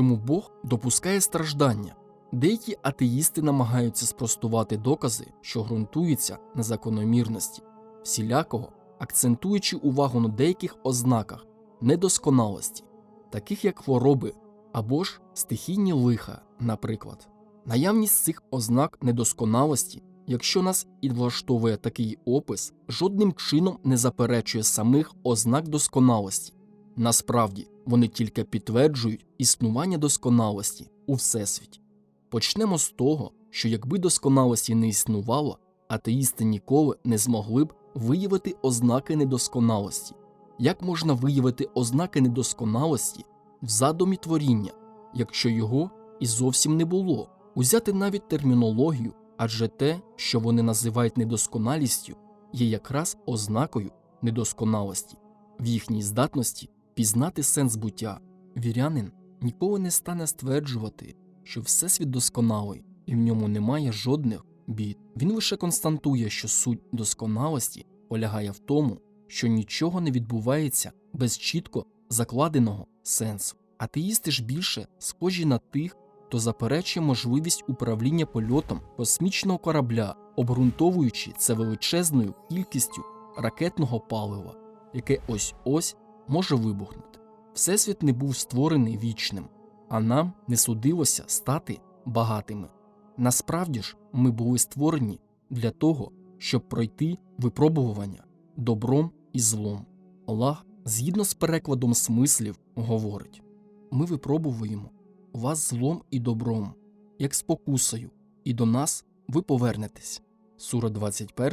чому Бог допускає страждання. Деякі атеїсти намагаються спростувати докази, що ґрунтуються на закономірності, всілякого акцентуючи увагу на деяких ознаках недосконалості, таких як хвороби або ж стихійні лиха, наприклад. Наявність цих ознак недосконалості, якщо нас і влаштовує такий опис, жодним чином не заперечує самих ознак досконалості. Насправді, вони тільки підтверджують існування досконалості у всесвіті. Почнемо з того, що якби досконалості не існувало, атеїсти ніколи не змогли б виявити ознаки недосконалості. Як можна виявити ознаки недосконалості в задумі творіння, якщо його і зовсім не було? Узяти навіть термінологію, адже те, що вони називають недосконалістю, є якраз ознакою недосконалості, в їхній здатності пізнати сенс буття. Вірянин ніколи не стане стверджувати, що всесвіт досконалий і в ньому немає жодних бід. Він лише константує, що суть досконалості полягає в тому, що нічого не відбувається без чітко закладеного сенсу. Атеїсти ж більше схожі на тих, хто заперечує можливість управління польотом космічного корабля, обґрунтовуючи це величезною кількістю ракетного палива, яке ось ось може вибухнути. Всесвіт не був створений вічним, а нам не судилося стати багатими. Насправді ж, ми були створені для того, щоб пройти випробування добром і злом. Аллах, згідно з перекладом смислів, говорить: ми випробуємо вас злом і добром, як спокусою, і до нас ви повернетесь. Сура 21,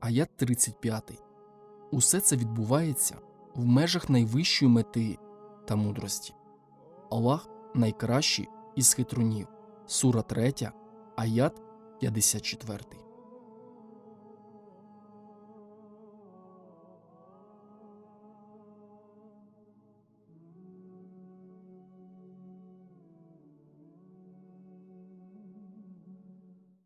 аят 35. Усе це відбувається в межах найвищої мети та мудрості. Аллах найкращий із хитрунів. Сура 3, аят 54.